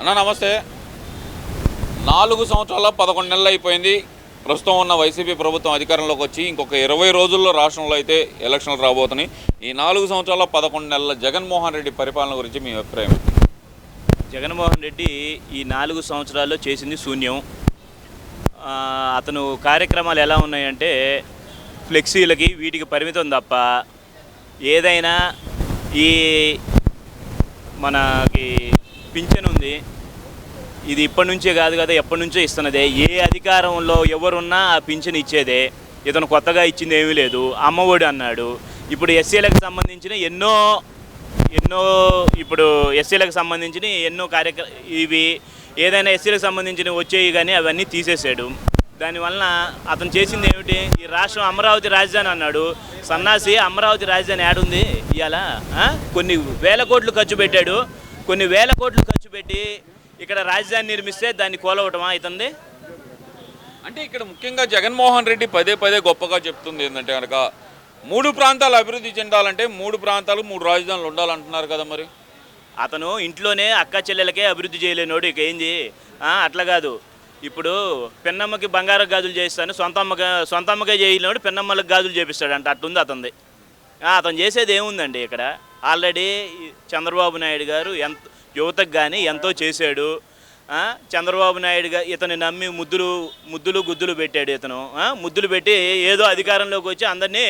అన్న నమస్తే. నాలుగు సంవత్సరాల పదకొండు నెలలు అయిపోయింది. ప్రస్తుతం ఉన్న వైసీపీ ప్రభుత్వం అధికారంలోకి వచ్చి ఇంకొక ఇరవై రోజుల్లో రాష్ట్రంలో అయితే ఎలక్షన్లు రాబోతున్నాయి. ఈ నాలుగు సంవత్సరాల పదకొండు నెలల జగన్మోహన్ రెడ్డి పరిపాలన గురించి మీ అభిప్రాయం? జగన్మోహన్ రెడ్డి ఈ నాలుగు సంవత్సరాల్లో చేసింది శూన్యం. అతను కార్యక్రమాలు ఎలా ఉన్నాయంటే ఫ్లెక్సీలకి వీటికి పరిమితం తప్ప ఏదైనా ఈ మనకి పింఛన్ ఉంది. ఇది ఇప్పటి నుంచే కాదు కదా ఎప్పటి నుంచో ఇస్తున్నదే. ఏ అధికారంలో ఎవరున్నా ఆ పింఛన్ ఇచ్చేదే. ఇతను కొత్తగా ఇచ్చింది ఏమీ లేదు. అమ్మఒడి అన్నాడు. ఇప్పుడు ఎస్సీలకు సంబంధించిన ఎన్నో ఎన్నో ఇప్పుడు ఎస్సీలకు సంబంధించిన ఎన్నో కార్యక్ర ఇవి ఏదైనా ఎస్సీలకు సంబంధించినవి వచ్చేవి కానీ అవన్నీ తీసేసాడు దానివలన అతను చేసింది ఏమిటి? ఈ రాష్ట్రం అమరావతి రాజధాని అన్నాడు. సన్నాసి అమరావతి రాజధాని యాడుంది ఇవాళ కొన్ని వేల కోట్లు ఖర్చు పెట్టాడు. కొన్ని వేల కోట్లు ఖర్చు పెట్టి ఇక్కడ రాజధాని నిర్మిస్తే దాన్ని కోలవటమా ఇతంది? అంటే ఇక్కడ ముఖ్యంగా జగన్మోహన్ రెడ్డి పదే పదే గొప్పగా చెప్తుంది ఏంటంటే కనుక మూడు ప్రాంతాలు అభివృద్ధి చెందాలంటే మూడు ప్రాంతాలు మూడు రాజధానులు ఉండాలంటున్నారు కదా మరి. అతను ఇంట్లోనే అక్క చెల్లెలకే అభివృద్ధి చేయలేనోడు ఇక ఏంది? అట్లా కాదు. ఇప్పుడు పెన్నమ్మకి బంగారం గాజులు చేయిస్తాను సొంత అమ్మగా సొంత అమ్మకే చేయలేనోడు పెన్నమ్మలకు గాజులు చేపిస్తాడంట అట్టుంది అతనిది అతను చేసేది ఏముందండి ఇక్కడ? ఆల్రెడీ చంద్రబాబు నాయుడు గారు ఎంత యువతకు కానీ ఎంతో చేశాడు. చంద్రబాబు నాయుడు గారు ఇతని నమ్మి ముద్దులు ముద్దులు గుద్దులు పెట్టాడు ఇతను. ముద్దులు పెట్టి ఏదో అధికారంలోకి వచ్చి అందరినీ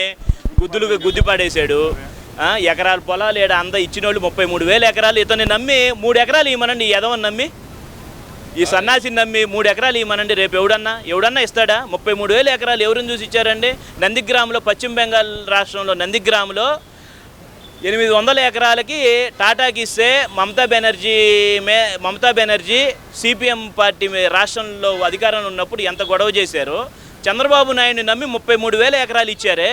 గుద్దులుగా గుద్ది పాడేశాడు. ఎకరాలు ఎకరాల పొలాలు ఏడ అంద ఇచ్చిన వాళ్ళు ముప్పై మూడు వేల ఎకరాలు ఇతన్ని నమ్మి మూడు ఎకరాలు ఇవ్వమనండి. ఈ ఎదవని నమ్మి ఈ సన్నాసిని నమ్మి మూడు ఎకరాలు ఇవ్వమనండి. రేపు ఎవడన్నా ఎవడన్నా ఇస్తాడా? ముప్పై మూడు వేల ఎకరాలు ఎవరిని చూసి ఇచ్చారండి? నందిగ్రామ్లో పశ్చిమ బెంగాల్ రాష్ట్రంలో నందిగ్రామ్లో ఎనిమిది వందల ఎకరాలకి టాటాకి ఇస్తే మమతా బెనర్జీ మే మమతా బెనర్జీ సిపిఎం పార్టీ మే- రాష్ట్రంలో అధికారంలో ఉన్నప్పుడు ఎంత గొడవ చేశారో? చంద్రబాబు నాయుడిని నమ్మి ముప్పై మూడు వేల ఎకరాలు ఇచ్చారే.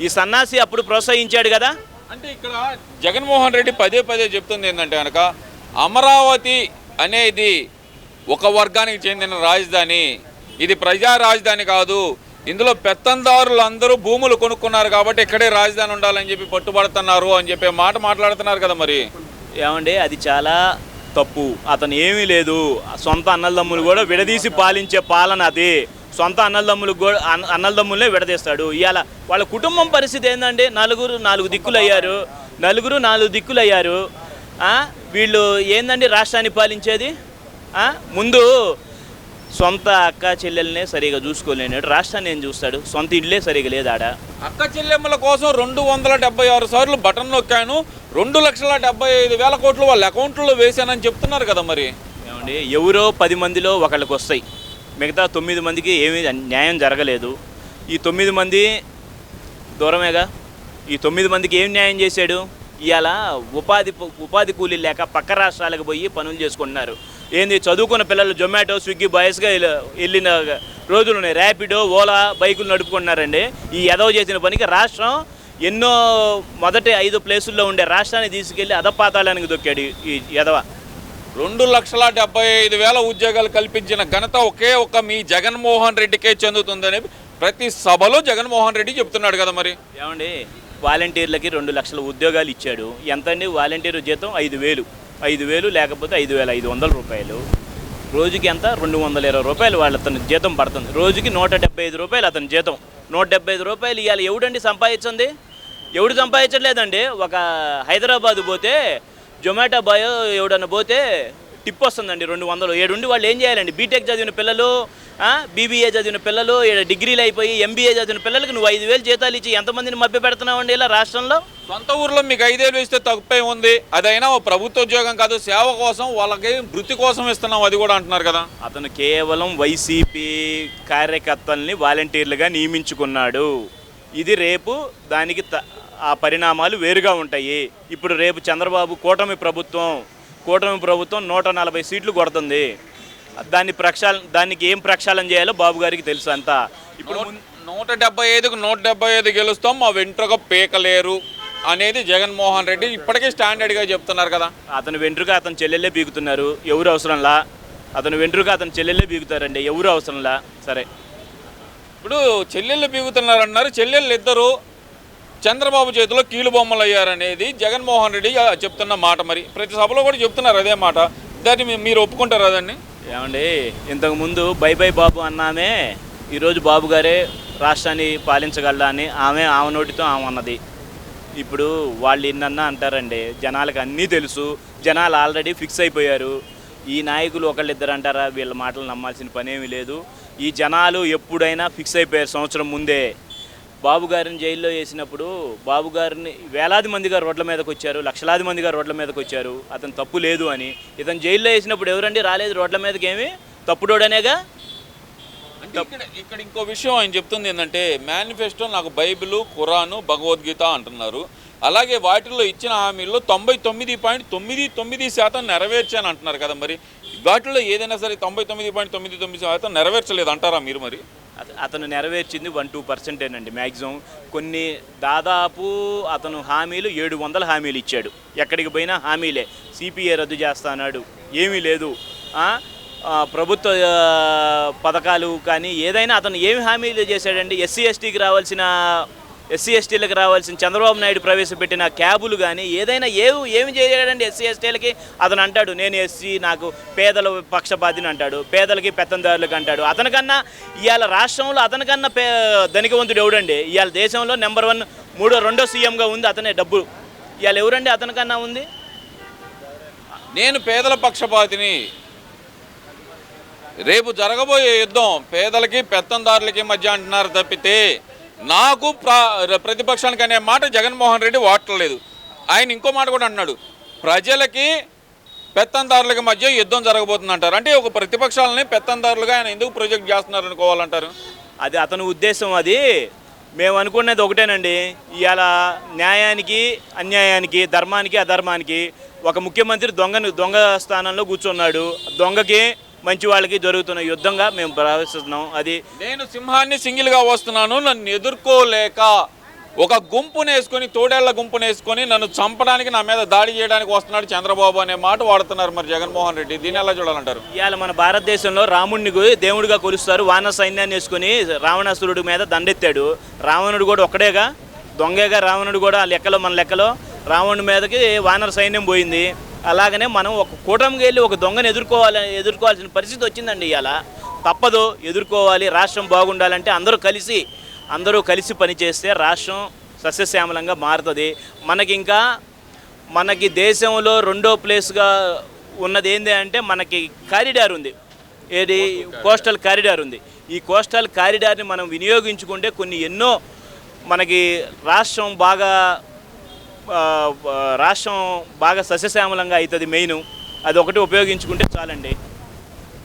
ఈ సన్నాసి అప్పుడు ప్రోత్సహించాడు కదా. అంటే ఇక్కడ జగన్మోహన్ రెడ్డి పదే పదే చెప్తుంది ఏంటంటే కనుక అమరావతి అనేది ఒక వర్గానికి చెందిన రాజధాని ఇది ప్రజా రాజధాని కాదు ఇందులో పెత్తందారులు అందరూ భూములు కొనుక్కున్నారు కాబట్టి ఇక్కడే రాజధాని ఉండాలని చెప్పి పట్టుబడుతున్నారు అని చెప్పే మాట మాట్లాడుతున్నారు కదా మరి. ఏమండి అది చాలా తప్పు. అతను ఏమీ లేదు. సొంత అన్నలదమ్ములు కూడా విడదీసి పాలించే పాలన అది. సొంత అన్నలదమ్ములు కూడా అన్నలదమ్ములనే విడదీస్తాడు. ఇవాళ వాళ్ళ కుటుంబం పరిస్థితి ఏంటంటే నలుగురు నాలుగు దిక్కులు అయ్యారు నలుగురు నాలుగు దిక్కులు అయ్యారు వీళ్ళు ఏందండి రాష్ట్రాన్ని పాలించేది? ముందు సొంత అక్క చెల్లెల్నే సరిగా చూసుకోలేనాడు రాష్ట్రాన్ని ఏం చూస్తాడు? సొంత ఇల్లే సరిగా లేదు అక్క చెల్లెమ్మల కోసం రెండు వందల డెబ్బై ఆరు సార్లు బటన్ నొక్కాను. రెండు లక్షల డెబ్బై ఐదు వేల కోట్లు వాళ్ళ అకౌంట్లో వేశానని చెప్తున్నారు కదా మరి. ఏమండి ఎవరో పది మందిలో ఒకళ్ళకి వస్తాయి మిగతా తొమ్మిది మందికి ఏమీ న్యాయం జరగలేదు. ఈ తొమ్మిది మంది దూరమేగా? ఈ తొమ్మిది మందికి ఏం న్యాయం చేశాడు? ఇవాళ ఉపాధి ఉపాధి కూలీలు లేక పక్క రాష్ట్రాలకు పోయి పనులు చేసుకుంటున్నారు. ఏంది చదువుకున్న పిల్లలు జొమాటో స్విగ్గీ బాయ్స్గా వెళ్ళిన రోజులు ఉన్నాయి. ర్యాపిడో ఓలా బైకులు నడుపుకుంటున్నారండి. ఈ ఎదవ చేసిన పనికి రాష్ట్రం ఎన్నో మొదటి ఐదు ప్లేసుల్లో ఉండే రాష్ట్రాన్ని తీసుకెళ్ళి అధపాతాళానికి దొక్కాడు ఈ ఎదవ రెండు లక్షల డెబ్బై ఐదు వేల ఉద్యోగాలు కల్పించిన ఘనత ఒకే ఒక్క మీ జగన్మోహన్ రెడ్డికే చెందుతుందని ప్రతి సభలో జగన్మోహన్ రెడ్డి చెప్తున్నాడు కదా మరి. ఏమండి వాలంటీర్లకి రెండు లక్షల ఉద్యోగాలు ఇచ్చాడు. ఎంతండి? వాలంటీర్ జీతం ఐదు వేలు. ఐదు వేలు లేకపోతే ఐదు వేల ఐదు వందల రూపాయలు. రోజుకి ఎంత? రెండు వందల ఇరవై రూపాయలు వాళ్ళు అతని జీతం పడుతుంది. రోజుకి నూట డెబ్బై ఐదు రూపాయలు అతని జీతం. నూట డెబ్బై ఐదు రూపాయలు ఇవాళ ఎవడండి సంపాదించింది? ఎవడు సంపాదించట్లేదండి? ఒక హైదరాబాద్ పోతే జొమాటో బాయ్ ఎవడన్నా పోతే టిప్ వస్తుందండి రెండు వందలు. ఏడుండి వాళ్ళు ఏం చేయాలండి? బీటెక్ చదివిన పిల్లలు బీబీఏ చదివిన పిల్లలు ఈడ డిగ్రీలు అయిపోయి ఎంబీఏ చదివిన పిల్లలకు నువ్వు ఐదు వేలు జీతాలు ఇచ్చి ఎంతమందిని మభ్య పెడుతున్నావండి ఇలా రాష్ట్రంలో? సొంత ఊర్లో మీకు ఐదేళ్ళు ఇస్తే తప్పే ఉంది. అదైనా ఓ ప్రభుత్వ ఉద్యోగం కాదు సేవ కోసం వాళ్ళకి వృత్తి కోసం ఇస్తున్నాం అది కూడా అంటున్నారు కదా. అతను కేవలం వైసీపీ కార్యకర్తల్ని వాలంటీర్లుగా నియమించుకున్నాడు. ఇది రేపు దానికి ఆ పరిణామాలు వేరుగా ఉంటాయి. ఇప్పుడు రేపు చంద్రబాబు కూటమి ప్రభుత్వం కూటమి ప్రభుత్వం నూట నలభై సీట్లు కొడుతుంది. దాన్ని ప్రక్షాళన దానికి ఏం ప్రక్షాళన చేయాలో బాబు గారికి తెలుసు అంతా. ఇప్పుడు నూట- నూట డెబ్బై ఐదుకు నూట డెబ్బై ఐదు గెలుస్తాం మా వెంట్రుక పీకలేరు. అనేది జగన్మోహన్ రెడ్డి ఇప్పటికే స్టాండర్డ్గా చెప్తున్నారు కదా. అతని వెంట్రుక అతని చెల్లెళ్ళే బీగుతున్నారు ఎవరు అవసరంలా? అతని వెంట్రుక అతని చెల్లెళ్ళే బీగుతారండి ఎవరు అవసరంలా? సరే. ఇప్పుడు చెల్లెళ్ళు పీగుతున్నారు అన్నారు చెల్లెళ్ళు ఇద్దరు చంద్రబాబు చేతిలో కీలు బొమ్మలు అయ్యారనేది జగన్మోహన్ రెడ్డి చెప్తున్న మాట మరి. ప్రతి సభలో కూడా చెప్తున్నారు అదే మాట. దాన్ని మీరు ఒప్పుకుంటారా దాన్ని? ఏమండి ఇంతకుముందు బై బై బాబు అన్నామే ఈరోజు బాబు గారే రాష్ట్రాన్ని పాలించగలడా అని ఆమె ఆమె నోటితో ఆమె అన్నది. ఇప్పుడు వాళ్ళు ఎన్నన్నా అంటారండి. జనాలకు అన్నీ తెలుసు. జనాలు ఆల్రెడీ ఫిక్స్ అయిపోయారు. ఈ నాయకులు ఒకళ్ళిద్దరు అంటారా? వీళ్ళ మాటలు నమ్మాల్సిన పనేమీ లేదు. ఈ జనాలు ఎప్పుడైనా ఫిక్స్ అయిపోయారు సంవత్సరం ముందే. బాబు గారిని జైల్లో వేసినప్పుడు బాబు గారిని వేలాది మందిగా రోడ్ల మీదకి వచ్చారు. లక్షలాది మందిగా రోడ్ల మీదకి వచ్చారు. అతను తప్పు లేదు అని. ఇతను జైల్లో వేసినప్పుడు ఎవరండి రాలేదు రోడ్ల మీదకి ఏమి తప్పుడోడనేగా? ఇక్కడ ఇంకో విషయం ఆయన చెప్తుంది ఏంటంటే మేనిఫెస్టో నాకు బైబిల్ ఖురాను భగవద్గీత అంటున్నారు. అలాగే వాటిల్లో ఇచ్చిన హామీల్లో తొంభై తొమ్మిది పాయింట్ తొమ్మిది తొమ్మిది శాతం నెరవేర్చాను అంటున్నారు కదా మరి. వాటిల్లో ఏదైనా సరే తొంభై తొమ్మిది పాయింట్ తొమ్మిది తొమ్మిది శాతం నెరవేర్చలేదు అంటారా మీరు మరి? అత- అతను నెరవేర్చింది వన్ టూ పర్సెంటేనండి మ్యాక్సిమం కొన్ని దాదాపు అతను హామీలు ఏడు వందల హామీలు ఇచ్చాడు. ఎక్కడికి పోయినా హామీలే. సిపిఏ రద్దు చేస్తానాడు. ఏమీ లేదు. ప్రభుత్వ పథకాలు కానీ ఏదైనా అతను ఏమి హామీలు చేశాడండి ఎస్సీ ఎస్టీకి రావాల్సిన ఎస్సీ ఎస్టీలకు రావాల్సిన చంద్రబాబు నాయుడు ప్రవేశపెట్టిన క్యాబులు కానీ ఏదైనా ఏవి ఏమి చేయడండి ఎస్సీ ఎస్టీలకి? అతను అంటాడు నేను ఎస్సీ నాకు పేదల పక్షపాతిని అంటాడు పేదలకి పెత్తందారులకు అంటాడు. అతనికన్నా ఇవాళ రాష్ట్రంలో అతనికన్నా పే ధనికవంతుడు ఎవడండి? ఇవాళ దేశంలో నెంబర్ వన్ మూడో రెండో సీఎంగా ఉంది అతనే డబ్బు. ఇవాళ ఎవరండి అతనికన్నా ఉంది? నేను పేదల పక్షపాతిని. రేపు జరగబోయే యుద్ధం పేదలకి పెత్తందారులకి మధ్య అంటున్నారు తప్పితే నాకు ప్ర ప్రతిపక్షానికి అనే మాట జగన్మోహన్ రెడ్డి వాడలేదు ఆయన ఇంకో మాట కూడా అన్నాడు ప్రజలకి పెత్తందారులకి మధ్య యుద్ధం జరగబోతుంది అంటారు అంటే ఒక ప్రతిపక్షాలని పెత్తందారులుగా ఆయన ఎందుకు ప్రొజెక్ట్ చేస్తున్నారు అనుకోవాలంటారు అది అతని ఉద్దేశం అది. మేము అనుకున్నది ఒకటేనండి. ఇవాళ న్యాయానికి అన్యాయానికి ధర్మానికి అధర్మానికి ఒక ముఖ్యమంత్రి దొంగను దొంగ స్థానంలో కూర్చున్నాడు. దొంగకి మంచి వాళ్ళకి జరుగుతున్న యుద్ధంగా మేము భావిస్తున్నాం అది నేను సింహాన్ని సింగిల్గా వస్తున్నాను నన్ను ఎదుర్కోలేక ఒక గుంపును వేసుకొని తోడేళ్ళ గుంపును వేసుకొని నన్ను చంపడానికి నా మీద దాడి చేయడానికి వస్తున్నాడు చంద్రబాబు అనే మాట వాడుతున్నారు మరి జగన్మోహన్ రెడ్డి. దీన్ని ఎలా చూడాలంటారు? ఇవాళ మన భారతదేశంలో రాముడిని దేవుడిగా కొలుస్తారు. వానర సైన్యాన్ని వేసుకొని రావణాసురుడి మీద దండెత్తాడు. రావణుడు కూడా ఒక్కడేగా దొంగేగా రావణుడు కూడా ఆ లెక్కలో మన లెక్కలో రావణుడి మీదకి వానర సైన్యం పోయింది. అలాగనే మనం ఒక కూటమికి వెళ్ళి ఒక దొంగను ఎదుర్కోవాలి ఎదుర్కోవాల్సిన పరిస్థితి వచ్చిందండి ఇవాళ తప్పదు ఎదుర్కోవాలి రాష్ట్రం బాగుండాలంటే అందరూ కలిసి అందరూ కలిసి పనిచేస్తే రాష్ట్రం సస్యశ్యామలంగా మారుతుంది. మనకి ఇంకా మనకి దేశంలో రెండో ప్లేస్గా ఉన్నది ఏంటి అంటే మనకి కారిడార్ ఉంది. ఏది? కోస్టల్ కారిడార్ ఉంది. ఈ కోస్టల్ కారిడార్ని మనం వినియోగించుకుంటే కొన్ని ఎన్నో మనకి రాష్ట్రం బాగా రాష్ట్రం బాగా సస్యశ్యామలంగా అవుతుంది మెయిన్. అది ఒకటి ఉపయోగించుకుంటే చాలండి.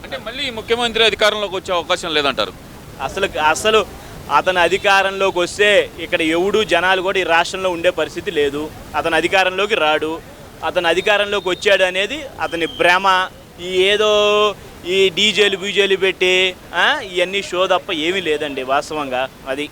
అంటే మళ్ళీ ముఖ్యమంత్రి అధికారంలోకి వచ్చే అవకాశం లేదంటారు? అసలు అసలు అతను అధికారంలోకి వస్తే ఇక్కడ ఎవడు జనాలు కూడా ఈ రాష్ట్రంలో ఉండే పరిస్థితి లేదు. అతను అధికారంలోకి రాడు. అతను అధికారంలోకి వచ్చాడు అనేది అతని భ్రమ. ఈ ఏదో ఈ డీజేలు బీజేలు పెట్టి ఇవన్నీ షో తప్ప ఏమీ లేదండి వాస్తవంగా అది.